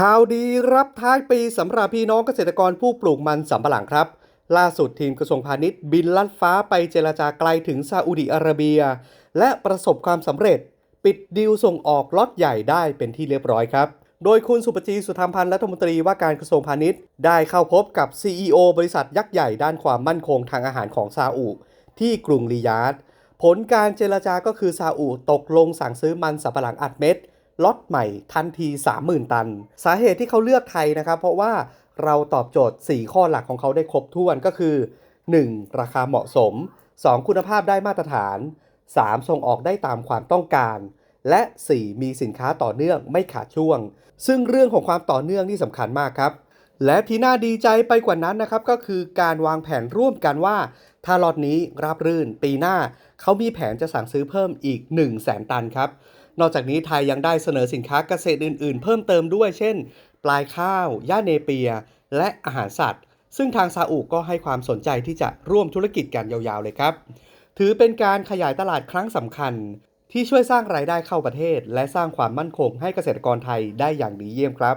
ข่าวดีรับท้ายปีสำหรับพี่น้องเกษตรกรผู้ปลูกมันสำปะหลังครับ ล่าสุดทีมกระทรวงพาณิชย์บินลัดฟ้าไปเจรจาไกลถึงซาอุดิอาระเบีย และประสบความสำเร็จ ปิดดีลส่งออกล็อตใหญ่ได้เป็นที่เรียบร้อยครับ โดยคุณสุปจีสุธรรมพันธ์รัฐมนตรีว่าการกระทรวงพาณิชย์ ได้เข้าพบกับ CEO บริษัทยักษ์ใหญ่ด้านความมั่นคงทางอาหารของซาอุที่กรุงริยาดผลการเจรจาก็คือซาอุตกลงสั่งซื้อมันสำปะหลังอัดเม็ด ล็อตใหม่ทันที 30,000 ตัน สาเหตุที่เขาเลือกไทยนะครับ เพราะว่าเราตอบโจทย์ 4 ข้อหลักของเขาได้ครบถ้วนก็คือ 1. ราคาเหมาะสม 2. คุณภาพได้มาตรฐาน 3. ส่งออกได้ตามความต้องการ และ 4. มีสินค้าต่อเนื่องไม่ขาดช่วง ซึ่งเรื่องของความต่อเนื่องนี่สำคัญมากครับ และที่น่าดีใจไปกว่านั้นนะครับก็คือการวางแผนร่วมกันว่า ถ้าล็อตนี้รับรื่นปีหน้า เขามีแผนจะสั่งซื้อเพิ่มอีก 1 0 0 0 0แสนตันครับ นอกจากนี้ไทยยังได้เสนอสินค้าเกษตรอื่น ๆ เพิ่มเติมด้วย เช่น ปลายข้าวหญ้าเนเปีย และอาหารสัตว์ ซึ่งทางซาอุก็ให้ความสนใจที่จะร่วมธุรกิจกันยาวๆ เลยครับ ถือเป็นการขยายตลาดครั้งสำคัญ ที่ช่วยสร้างรายได้เข้าประเทศ และสร้างความมั่นคงให้เกษตรกรไทยได้อย่างดีเยี่ยมครับ